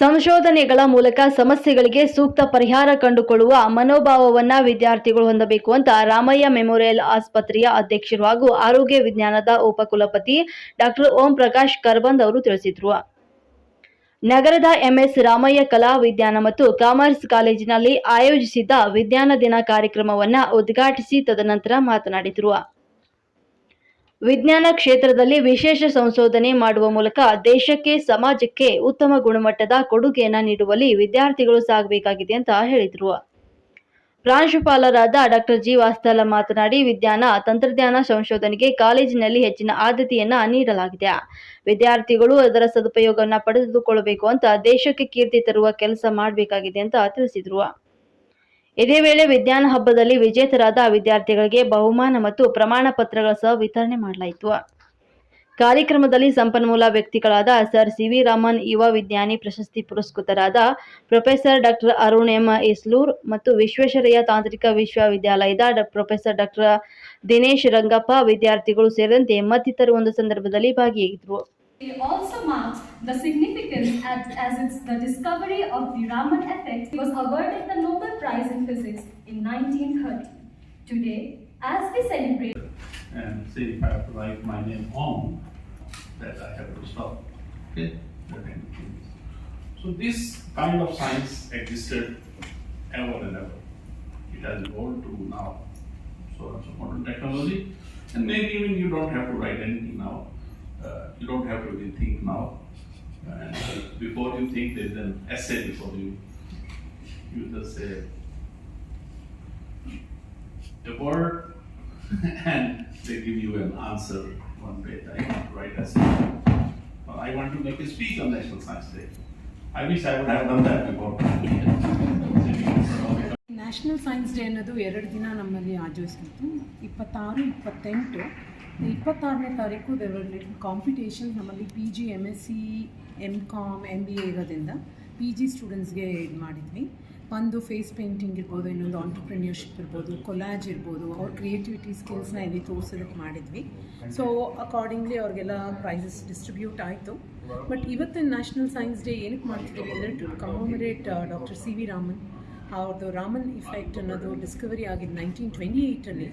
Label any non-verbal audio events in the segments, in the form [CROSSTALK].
ಸಂಶೋಧನೆಗಳ ಮೂಲಕ ಸಮಸ್ಯೆಗಳಿಗೆ ಸೂಕ್ತ ಪರಿಹಾರ ಕಂಡುಕೊಳ್ಳುವ ಮನೋಭಾವವನ್ನು ವಿದ್ಯಾರ್ಥಿಗಳು ಹೊಂದಬೇಕು ಅಂತ ರಾಮಯ್ಯ ಮೆಮೋರಿಯಲ್ ಆಸ್ಪತ್ರೆಯ ಅಧ್ಯಕ್ಷರು ಹಾಗೂ ಆರೋಗ್ಯ ವಿಜ್ಞಾನದ ಉಪಕುಲಪತಿ ಡಾಕ್ಟರ್ ಓಂ ಪ್ರಕಾಶ್ ಕರ್ಬಂದ್ ಅವರು ತಿಳಿಸಿದರು. ನಗರದ ಎಂಎಸ್ ರಾಮಯ್ಯ ಕಲಾ ವಿಜ್ಞಾನ ಮತ್ತು ಕಾಮರ್ಸ್ ಕಾಲೇಜಿನಲ್ಲಿ ಆಯೋಜಿಸಿದ್ದ ವಿಜ್ಞಾನ ದಿನ ಕಾರ್ಯಕ್ರಮವನ್ನು ಉದ್ಘಾಟಿಸಿ ತದನಂತರ ಮಾತನಾಡಿದರು. ವಿಜ್ಞಾನ ಕ್ಷೇತ್ರದಲ್ಲಿ ವಿಶೇಷ ಸಂಶೋಧನೆ ಮಾಡುವ ಮೂಲಕ ದೇಶಕ್ಕೆ, ಸಮಾಜಕ್ಕೆ ಉತ್ತಮ ಗುಣಮಟ್ಟದ ಕೊಡುಗೆಯನ್ನ ನೀಡುವಲ್ಲಿ ವಿದ್ಯಾರ್ಥಿಗಳು ಸಾಗಬೇಕಾಗಿದೆ ಅಂತ ಹೇಳಿದರು. ಪ್ರಾಂಶುಪಾಲರಾದ ಡಾಕ್ಟರ್ ಜಿ. ವಾಸ್ತಲ ಮಾತನಾಡಿ, ವಿಜ್ಞಾನ, ತಂತ್ರಜ್ಞಾನ ಸಂಶೋಧನೆಗೆ ಕಾಲೇಜಿನಲ್ಲಿ ಹೆಚ್ಚಿನ ಆದ್ಯತೆಯನ್ನ ನೀಡಲಾಗಿದೆ. ವಿದ್ಯಾರ್ಥಿಗಳು ಅದರ ಸದುಪಯೋಗವನ್ನ ಪಡೆದುಕೊಳ್ಳಬೇಕು ಅಂತ ದೇಶಕ್ಕೆ ಕೀರ್ತಿ ತರುವ ಕೆಲಸ ಮಾಡಬೇಕಾಗಿದೆ ಅಂತ ತಿಳಿಸಿದರು. ಇದೇ ವೇಳೆ ವಿಜ್ಞಾನ ಹಬ್ಬದಲ್ಲಿ ವಿಜೇತರಾದ ವಿದ್ಯಾರ್ಥಿಗಳಿಗೆ ಬಹುಮಾನ ಮತ್ತು ಪ್ರಮಾಣ ಪತ್ರಗಳ ಸಹ ವಿತರಣೆ ಮಾಡಲಾಯಿತು. ಕಾರ್ಯಕ್ರಮದಲ್ಲಿ ಸಂಪನ್ಮೂಲ ವ್ಯಕ್ತಿಗಳಾದ ಸರ್ ಸಿ ವಿ ರಾಮನ್, ಯುವ ವಿಜ್ಞಾನಿ ಪ್ರಶಸ್ತಿ ಪುರಸ್ಕೃತರಾದ professor doctor Arun M Isloor ಮತ್ತು ವಿಶ್ವೇಶ್ವರಯ್ಯ ತಾಂತ್ರಿಕ ವಿಶ್ವವಿದ್ಯಾಲಯದ ಪ್ರೊಫೆಸರ್ ಡಾಕ್ಟರ್ ದಿನೇಶ್ ರಂಗಪ್ಪ ವಿದ್ಯಾರ್ಥಿಗಳು ಸೇರಿದಂತೆ ಮತ್ತಿತರ ಒಂದು ಸಂದರ್ಭದಲ್ಲಿ ಭಾಗಿಯಾಗಿದ್ದರು. It also marks the significance as, as it's the discovery of the Raman effect He was awarded the Nobel Prize in Physics in 1930. Today, as we celebrate and say if I have to write my name on, that I have to stop. Okay? That kind of things. So this kind of science existed ever and ever. It has evolved to now so and so modern technology. And maybe even you don't have to write anything now. Uh, you don't have to even think now. And uh, before you think, there is an essay before you. You just say a word [LAUGHS] and they give you an answer one page. I want to write essay. Or I want to make a speech on National Science Day. I wish I would have done that before. National science day ಅನ್ನೋದು ಎರಡು ದಿನ ನಮ್ಮಲ್ಲಿ ಆಚರಿಸ್ತಿತ್ತು ಇಪ್ಪತ್ತಾರು ಇಪ್ಪತ್ತೆಂಟು ಇಪ್ಪತ್ತಾರನೇ ತಾರೀಕು ದೇವರ್ competition ನಮ್ಮಲ್ಲಿ P G M S C M com M B A ಇರೋದ್ರಿಂದ ಪಿ ಜಿ ಸ್ಟೂಡೆಂಟ್ಸ್ಗೆ ಇದು ಮಾಡಿದ್ವಿ. ಒಂದು ಫೇಸ್ ಪೇಂಟಿಂಗ್ ಇರ್ಬೋದು, ಇನ್ನೊಂದು ಆಂಟರ್ಪ್ರಿನಿಯರ್ಶಿಪ್ ಇರ್ಬೋದು ಕೊಲಾಜ್ ಇರ್ಬೋದು, ಅವ್ರ ಕ್ರಿಯೇಟಿವಿಟಿ ಸ್ಕಿಲ್ಸ್ನ ಇಲ್ಲಿ ತೋರಿಸೋದಕ್ಕೆ ಮಾಡಿದ್ವಿ. ಸೊ ಅಕಾರ್ಡಿಂಗ್ಲಿ ಅವ್ರಿಗೆಲ್ಲ ಪ್ರೈಸಸ್ ಡಿಸ್ಟ್ರಿಬ್ಯೂಟ್ ಆಯಿತು. ಬಟ್ ಇವತ್ತಿನ ನ್ಯಾಷನಲ್ ಸೈನ್ಸ್ ಡೇ ಏನಕ್ಕೆ ಮಾಡ್ತಿದ್ದೀವಿ ಅಂದರೆ to commemorate doctor C V Raman ಅವ್ರದ್ದು ರಾಮನ್ ಇಫೆಕ್ಟ್ ಅನ್ನೋದು ಡಿಸ್ಕವರಿ ಆಗಿದ್ದು ನೈನ್ಟೀನ್ ಟ್ವೆಂಟಿ ಏಯ್ಟಲ್ಲಿ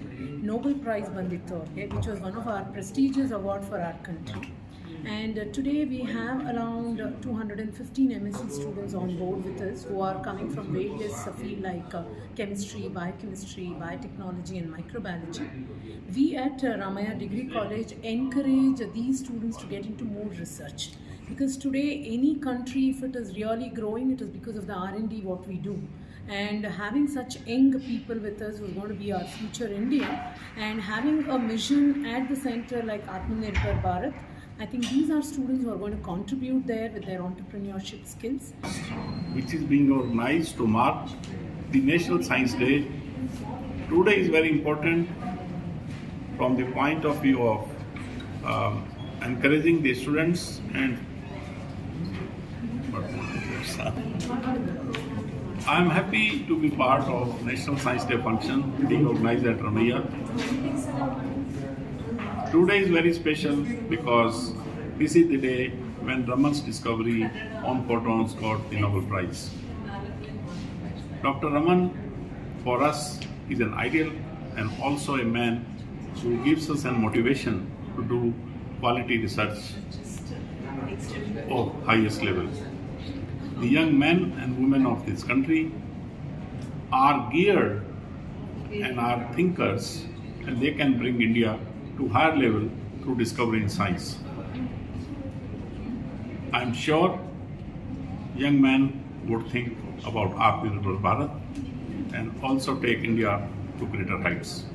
ನೋಬೆಲ್ ಪ್ರೈಸ್ ಬಂದಿತ್ತು ಅವ್ರಿಗೆ which was one of R prestigious award for R country And uh, today we have around uh, 215 MSc students on board with us who are coming from various uh, field like uh, chemistry, biochemistry, biotechnology and microbiology. We at uh, Ramaya Degree College encourage these students to get into more research because today any country if it is really growing it is because of the R&D what we do and having such young people with us who is going to be our future India and having a mission at the center like Atmanirbhar Bharat I think these are students who are going to contribute there with their entrepreneurship skills. which is being organized to mark the National Science Day. Today is very important from the point of view of um, encouraging the students and I am happy to be part of National Science Day function being organized at Ramaiya. Today is very special because this is the day when Raman's discovery on photons got the Nobel Prize. Dr. Raman, for us, is an ideal and also a man who gives us a motivation to do quality research uh, of oh, highest level. The young men and women of this country are geared and are thinkers, and they can bring India to higher level through discovery in science. I am sure young men would think about Atmanirbhar Bharat and also take India to greater heights.